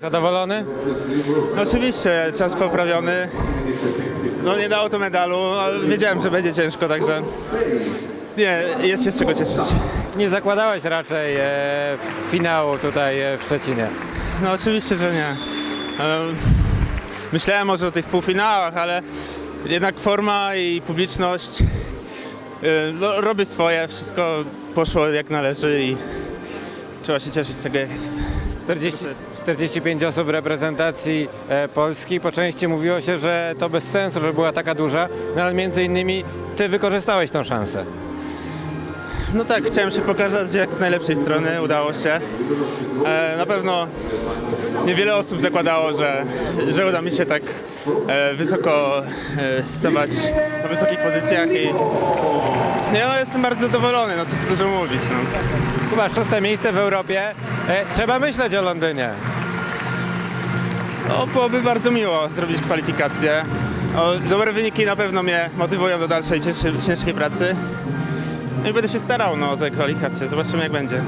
Zadowolony? No oczywiście, czas poprawiony. No nie dało to medalu, ale wiedziałem, że będzie ciężko, także nie, jest się z czego cieszyć. Nie zakładałeś raczej e, finału tutaj e, w Szczecinie. No oczywiście, że nie. Em, Myślałem może o tych półfinałach, ale jednak forma i publiczność y, no, robi swoje, wszystko poszło jak należy i trzeba się cieszyć z tego jak jest. 40, 45 osób reprezentacji e, Polski. Po części mówiło się, że to bez sensu, że była taka duża, no ale między innymi ty wykorzystałeś tą szansę. No tak, chciałem się pokazać jak z najlepszej strony, udało się. E, na pewno niewiele osób zakładało, że, że uda mi się tak e, wysoko e, stawać na wysokich pozycjach i bardzo zadowolony, no co tu dużo mówić. No. Chyba szóste miejsce w Europie. E, trzeba myśleć o Londynie. No, byłoby bardzo miło zrobić kwalifikacje. O, dobre wyniki na pewno mnie motywują do dalszej ciężkiej, ciężkiej pracy. No i będę się starał no, o te kwalifikacje. Zobaczymy jak będzie.